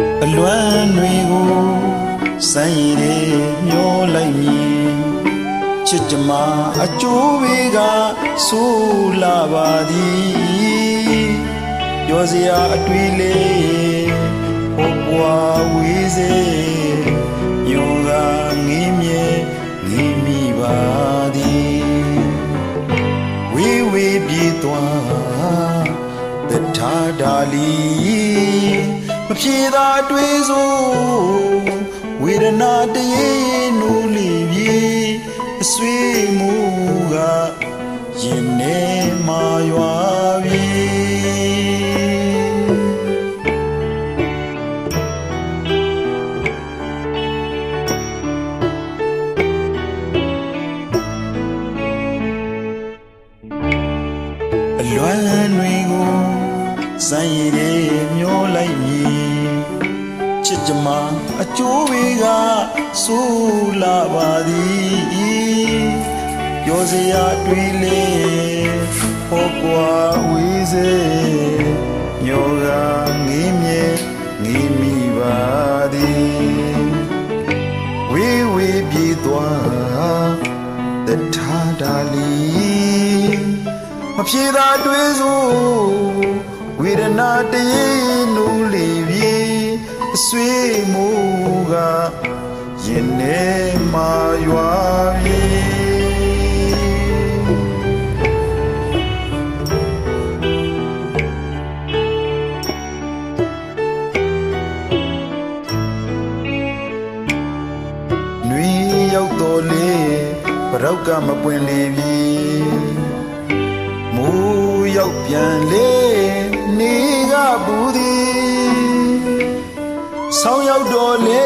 မ်းတွေကိုစမ်းရည်တွေမျောလိုက်မြင်ချစ်ကြမှာအကျိုးတွေကဆိုးလာပါသည်ပြောစရာအတွေ့လေးဟောပွားဝေးစေညောကငင်းမြဲငင်းမိပါသည်ဝေးဝေးပြေးသွားတထားဒါလီမ ဖြေသာတွေးစို့ဝေဒနာတရေနူးလီပြေအဆွေးမှုကရင်ထဲမာရွာပြေအလွမ်းတွေကိုစမ်းရည်တွေမျောလိုက်မြည် ချစ်ကြမှာအကျိုးတွေကဆိုးလာပါသည်ပြောစရာတွေးလေဟောကွာဝေးစေညောကငေးမြဲငေးမိပါသည်ဝေးဝေးပြေးသွားတထားဒါလီမဖြေသာတွေးစို့ဝေဒနာတရေနူးလေပြေအ ဆွေးမိုးကရင်ထဲမာရွာပြေနွေရောက်တော်လေပရောက်ကမပွင့်လေပြေမူရောက်ပြန်လေ ဆောင်းရောက်တော့လေ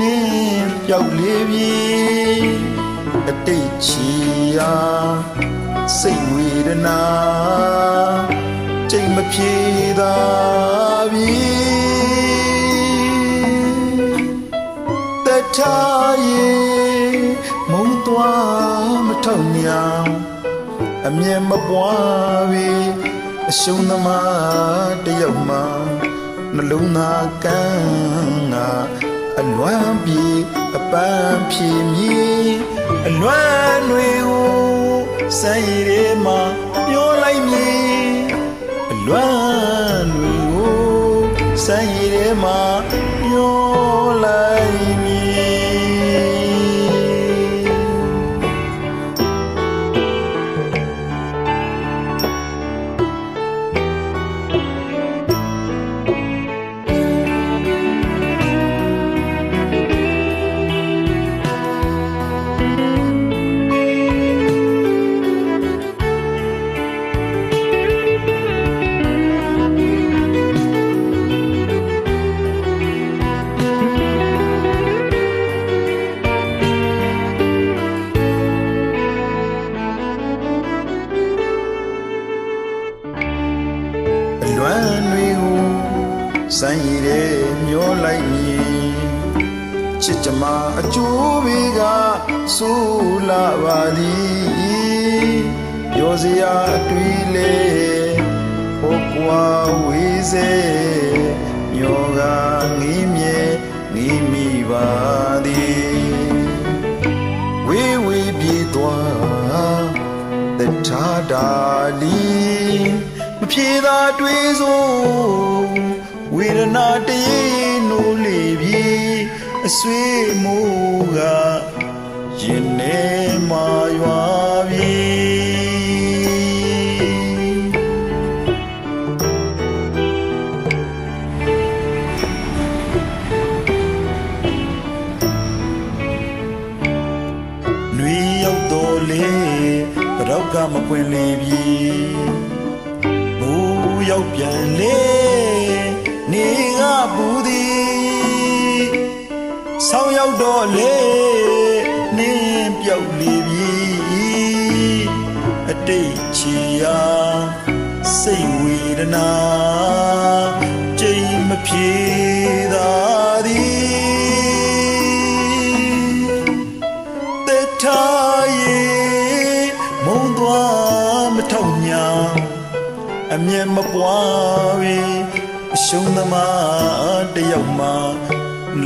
နင်းပြောက်လေပြီအတိတ်ချီယာစိတ်ဝေဒနာချိန်မပြေသာပြီတထားရေမုံသွားမထောက်မြောင်အမြင်မပွားပြီအရှုံးသမားတယောက်မှ နှလုံးသားကန်းငါအလွမ်းပြေအပန်းဖြေမြည်အလွမ်းတွေကိုစမ်းရည်တွေမှာမျောလိုက်မြည်အလွမ်းတွေကိုစမ်းရည်တွေမှာ လွမ်းတွေကိုစမ်းရည်တဲ့မျောလိုက်မြည်ချစ်ကြမှာအကျိုးတွေကဆိုးလာပါသည်ပြောစရာအတွေ့လေဟောကွာဝေးစေညောကငီးမြဲငီးမိပါသည်ဝေးဝေးပြေးသွားတထားဒါလီမ ဖြေသာတွေးစို့ဝေဒနာတရေနိုးလေပြေအဆွေးမိုးကရင်ထဲမာရွာပြေနွေရောက်တော်လေတရောက်ကမပွင့်လေပြီ မူရောက်ပြန်လေနေကဘူးသည်ဆောင်းရောက်တော့လေနင်းပြောက်လေပြီအတိတ်ချီယာစိတ်ဝေဒနာကြိမ်မပြေသာသည် အမြင်မပွားပြီအရှုံးသမားတယောက်မှ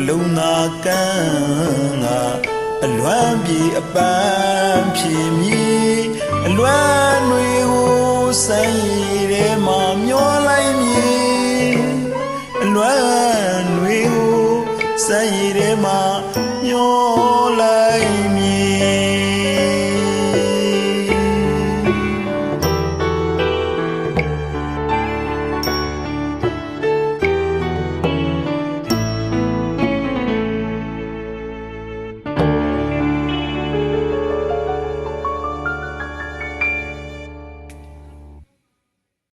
လုံနာကန်းကအလွမ်းပြေအပန်းဖြေမြည်အလွမ်းတွေကိုဆိုင်ရဲမှာမျောလိုက်မြည်အလွမ်းတွေကိုဆိုင်ရဲမှာမျောလို